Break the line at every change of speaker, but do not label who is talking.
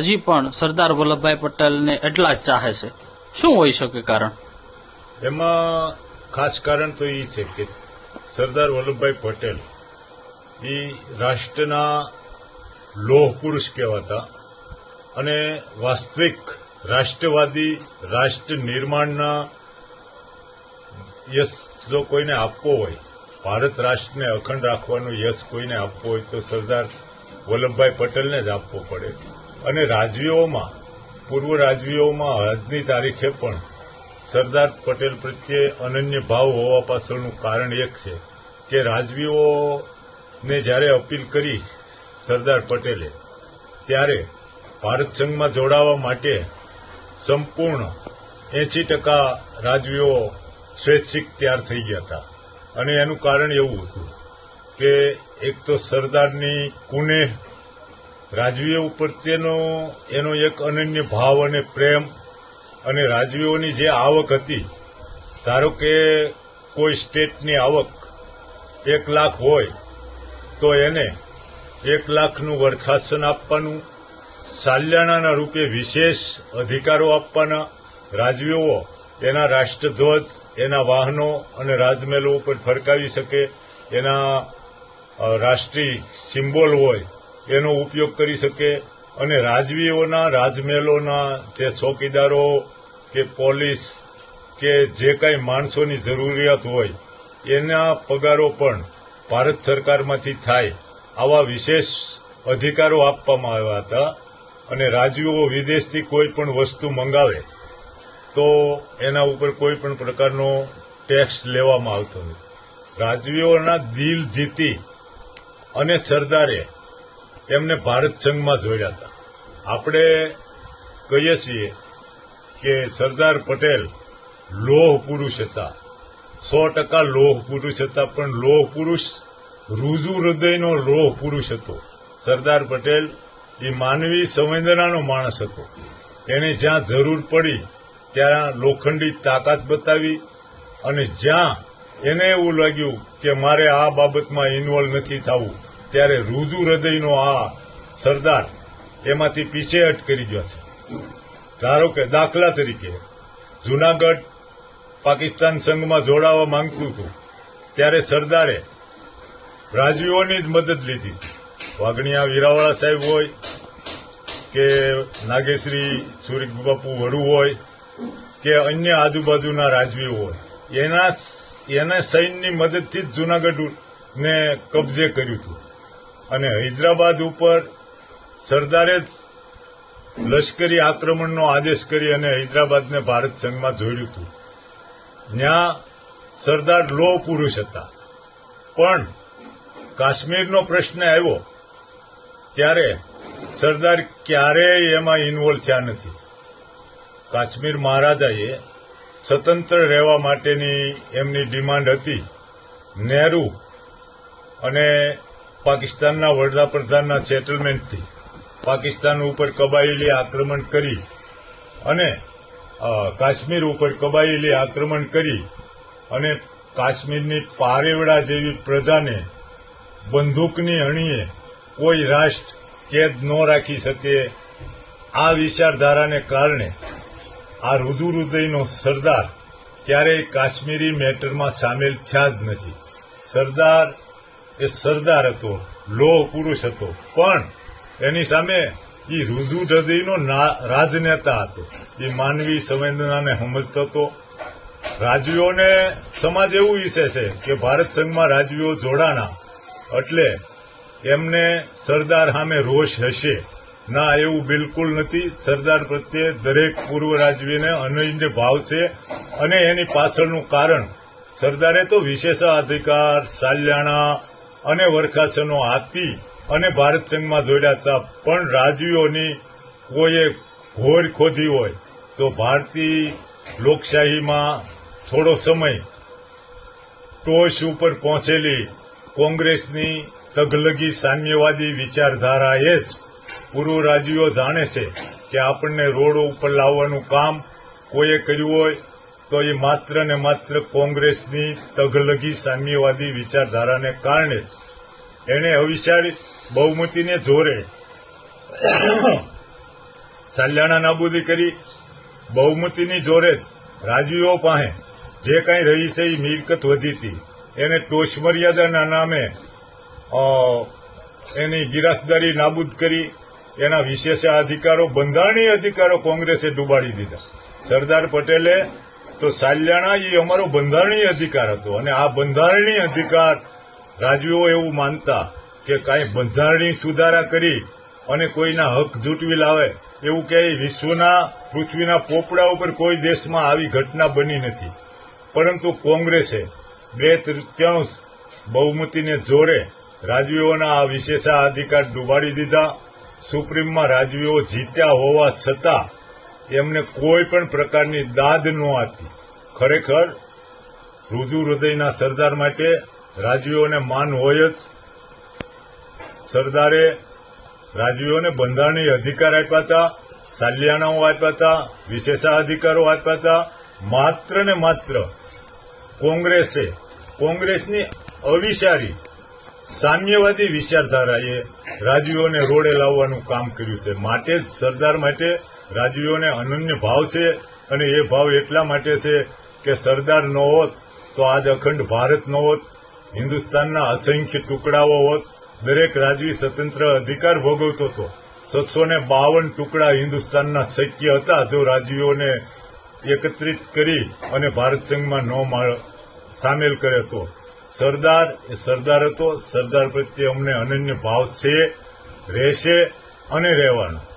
હજી પણ સરદાર વલ્લભભાઈ પટેલને એટલા જ ચાહે છે. શું હોઈ શકે કારણ?
એમાં ખાસ કારણ તો એ છે કે સરદાર વલ્લભભાઈ પટેલ એ રાષ્ટ્રના લોહ પુરુષ કહેવાતા અને વાસ્તવિક રાષ્ટ્રવાદી રાષ્ટ્ર નિર્માણના યશ જો કોઈને આપવો હોય, ભારત રાષ્ટ્રને અખંડ રાખવાનો યશ કોઈને આપવો હોય તો સરદાર વલ્લભભાઈ પટેલને જ આપવો પડે. અને રાજવીઓમાં, પૂર્વ રાજવીઓમાં આજની તારીખે પણ સરદાર પટેલ પ્રત્યે અનન્ય ભાવ હોવા પાછળનું કારણ એક છે કે રાજવીઓને જ્યારે અપીલ કરી સરદાર પટેલે, ત્યારે ભારત સંઘમાં જોડાવા માટે સંપૂર્ણ એંસી ટકા રાજવીઓ સ્વૈચ્છિક તૈયાર થઈ ગયા હતા. અને એનું કારણ એવું હતું કે એક તો સરદારની કુને રાજવીઓ પ્રત્યેનો એનો એક અનન્ય ભાવ અને પ્રેમ અને રાજવીઓની જે આવક હતી, ધારો કે કોઈ સ્ટેટની આવક એક લાખ હોય, તો એને એક લાખનું વરખાસન આપવાનું, સાલિયાણાના રૂપે વિશેષ અધિકારો આપવાના, રાજવીઓ એના રાષ્ટ્રધ્વજ, એના વાહનો અને રાજમહેલો ઉપર ફરકાવી શકે, એના રાષ્ટ્રીય સિમ્બોલ હોય એનો ઉપયોગ કરી શકે. અને રાજવીઓના, રાજમહેલોના જે ચોકીદારો કે પોલીસ કે જે કાંઈ માણસોની જરૂરિયાત હોય, એના પગારો પણ ભારત સરકારમાંથી થાય આવા વિશેષ અધિકારો આપવામાં આવ્યા હતા. અને રાજવીઓ વિદેશથી કોઈ પણ વસ્તુ મંગાવે, તો એના ઉપર કોઈ પણ પ્રકારનો ટેક્સ લેવામાં આવતો નથી. રાજવીઓના દિલ જીતી અને સરદારે એમને ભારત સંઘમાં જોડ્યા હતા. આપણે કહીએ છીએ કે સરદાર પટેલ લોહ પુરુષ હતા. સો ટકા લોહ પુરુષ હતા, પણ લોહ પુરુષ રૂજુ હૃદયનો લોહ પુરુષ હતો. સરદાર પટેલ એ માનવી સંવેદનાનો માણસ હતો. એને જ્યાં જરૂર પડી, ત્યાં લોખંડી તાકાત બતાવી અને જ્યાં એને એવું લાગ્યું કે મારે આ બાબતમાં ઇન્વોલ્વ નથી થવું ત્યારે રૂજુ હૃદયનો આ સરદાર એમાંથી પીછેહટ કરી ગયો છે. ધારો કે દાખલા તરીકે જુનાગઢ પાકિસ્તાન સંઘમાં જોડાવા માંગતું હતું, ત્યારે સરદારે રાજવીઓની જ મદદ લીધી. વાઘણિયા વીરાવાળા સાહેબ હોય કે નાગેશ્રી સુરીક બાપુ વરુ હોય કે અન્ય આજુબાજુના રાજવીઓ હોય, એના એના સૈન્યની મદદથી જ જુનાગઢને કબજે કર્યું હતું. અને હૈદરાબાદ ઉપર સરદારે જ લશ્કરી આક્રમણનો આદેશ કરી અને હૈદરાબાદને ભારત સંઘમાં જોડ્યું હતું. ત્યાં સરદાર લો પુરુષ હતા. પણ કાશ્મીરનો પ્રશ્ન આવ્યો ત્યારે સરદાર ક્યારેય એમાં ઇન્વોલ્વ થયા નથી. કાશ્મીર મહારાજાએ સ્વતંત્ર રહેવા માટેની એમની ડિમાન્ડ હતી. નહેરુ અને પાકિસ્તાનના વડાપ્રધાનના સેટલમેન્ટથી પાકિસ્તાન ઉપર કબાયેલી આક્રમણ કરી અને કાશ્મીર ઉપર કબાયેલી આક્રમણ કરી અને કાશ્મીરની પારેવડા જેવી પ્રજાને બંદૂકની અણીએ કોઈ રાષ્ટ્ર કેદ ન રાખી શકે આ વિચારધારાને કારણે આ રુદુ હૃદયનો સરદાર ક્યારેય કાશ્મીરી મેટરમાં સામેલ થયા જ નથી. સરદાર એ સરદાર હતો, લોહ પુરુષ હતો. પણ એની સામે એ રુદુ હૃદયનો રાજનેતા હતો. એ માનવી સંવેદનાને સમજતો હતો. રાજવીઓને સમાજ એવું ઈચ્છે છે કે ભારત સંઘમાં રાજવીઓ જોડાણા એટલે એમને સરદાર સામે રોષ હશે. ના, એવું બિલકુલ નથી. સરદાર પ્રત્યે દરેક પૂર્વ રાજવીને અનન્ય ભાવ છે અને એની પાછળનું કારણ સરદારે તો વિશેષાધિકાર સાલિયાણા અને વરખાસનો આપી અને ભારત સંઘમાં જોડ્યા હતા. પણ રાજવીઓની કોઈએ ઘોર ખોધી હોય તો ભારતીય લોકશાહીમાં થોડો સમય ટોચ ઉપર પહોંચેલી કોંગ્રેસની તગલગી સામ્યવાદી એ જ પૂર્વ રાજવીઓ જાણે છે કે આપણને રોડો ઉપર લાવવાનું કામ કોઈએ કર્યું હોય તો એ માત્ર ને માત્ર કોંગ્રેસની તગલગી સામ્યવાદી વિચારધારાને કારણે એણે અવિચારી બહુમતીને જોરે સાલિયાણા નાબૂદી કરી, બહુમતીની જોરે જ રાજવીઓ પાસે જે કાંઈ રહી છે એ મિલકત વધી હતી. એને ટોચ મર્યાદાના નામે એની ગિરાસદારી નાબૂદ કરી, એના વિશેષ અધિકારો બંધારણીય અધિકારો કોંગ્રેસે ડૂબાડી દીધા. સરદાર પટેલે તો સાલિયાણા એ અમારો બંધારણીય અધિકાર હતો અને આ બંધારણીય અધિકાર રાજવીઓ એવું માનતા કે કાંઈ બંધારણીય સુધારા કરી અને કોઈના હક જૂટવી લાવે, એવું ક્યાંય વિશ્વના, પૃથ્વીના પોપડા ઉપર કોઈ દેશમાં આવી ઘટના બની નથી. પરંતુ કોંગ્રેસે બે તૃત્યાંશ બહુમતીને જોરે રાજવીઓના આ વિશેષાધિકાર ડૂબાડી દીધા. સુપ્રીમમાં રાજવીઓ જીત્યા હોવા છતાં એમને કોઈ પણ પ્રકારની દાદ ન આપી. ખરેખર રુજુ હૃદયના સરદાર માટે રાજવીઓને માન હોય જ. સરદારે રાજવીઓને બંધારણીય અધિકાર આપ્યા હતા સાલિયાનાઓ આપ્યા હતા, વિશેષાધિકારો આપ્યા હતા. માત્ર ને માત્ર કોંગ્રેસે, કોંગ્રેસની અવિચારી, સામ્યવાદી વિચારધારાએ રાજવીઓને રોડે લાવવાનું કામ કર્યું છે. માટે જ સરદાર માટે રાજવીઓને અનન્ય ભાવ છે અને એ ભાવ એટલા માટે છે કે સરદાર ન હોત તો આજ અખંડ ભારત ન હોત, હિન્દુસ્તાનના અસંખ્ય ટુકડાઓ હોત, દરેક રાજવી સ્વતંત્ર અધિકાર ભોગવતો હતો. સાતસો ને બાવન ટુકડા હિન્દુસ્તાનના શક્ય હતા જો રાજવીઓને એકત્રિત કરી અને ભારત સંઘમાં ન સામેલ કર્યો હતો. સરદાર એ સરદાર હતો, સરદાર પ્રત્યે અમને અનન્ય ભાવ છે, રહેશે અને રહેવાનો.